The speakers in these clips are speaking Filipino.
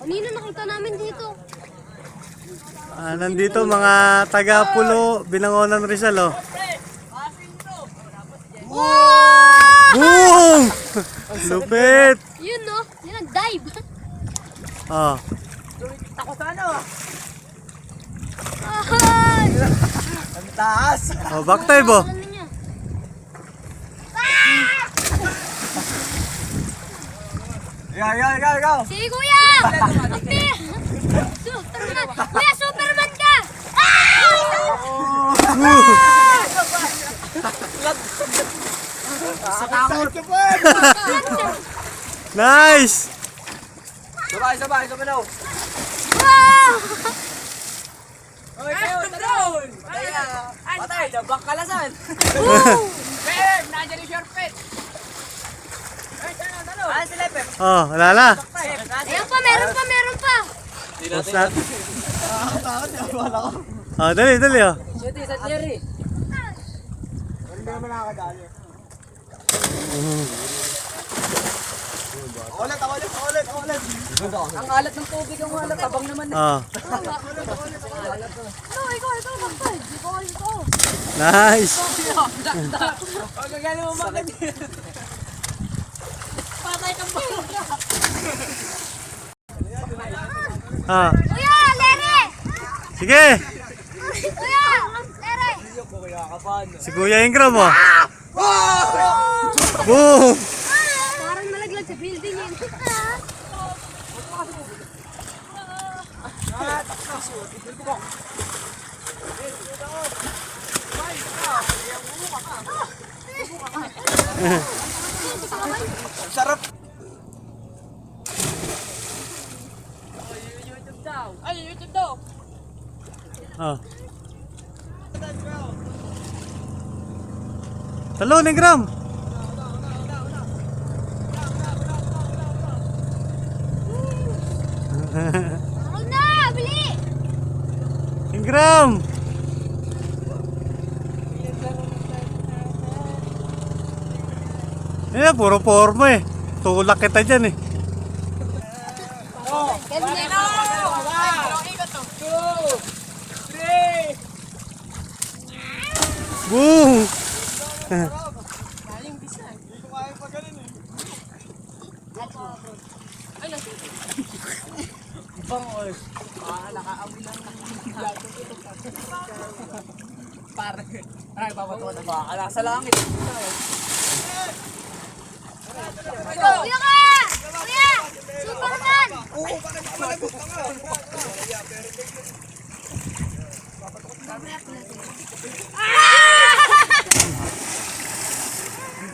Kanina nakita namin dito. Ah, nandito mga taga-pulo, binangonan Rizal, oh. Boom! Lupit! Yun no, yun ang dive. Oh. Ako sa ano? Ay! Ang taas. Oh, back dive, oh. Ikaw, ikaw, ikaw, ikaw. Sige kuya! Superman! Kuya, Superman ka! Sa takot. Nice! Sabay, sabay, sabay daw. Wow! Oy, kayo, talon! Patay dabang kalasan. Woo! Oh, wala na. Ayan pa, meron pa, meron pa. Post natin. Oh, dali, dali, oh. Suti sa Jerry. Hindi naman nakakadali. Ulit, ulit, ulit, ulit. Ang alat ng tubig ang alat, tabang naman. Oh, Ito, ikaw, ikaw, ikaw. Ikaw, ikaw. nice. Huwag ka galing mo bakit. Patay ka pa. Ah, Kuya, Lere! sige. Kuya, Lere! Si Kuya Ingram, oh. Boom! Parang nalaglag sa building yun. Sarap. Ay, YouTube daw. Oh. Talon, Ingram. Ako na, bili! Ingram! Eh, puro forma eh. Tulak kita dyan eh. Boom! Pare. Ay, babato na ba? Ala sa langit. Kuya ka! Kuya! Superman!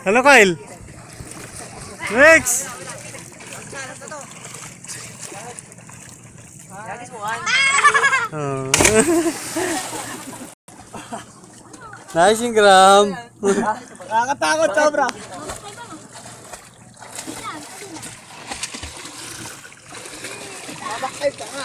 Hello, Kyle. Next! Oh. nice, Ingram. Nakakatakot, sobra. Babakay ka nga.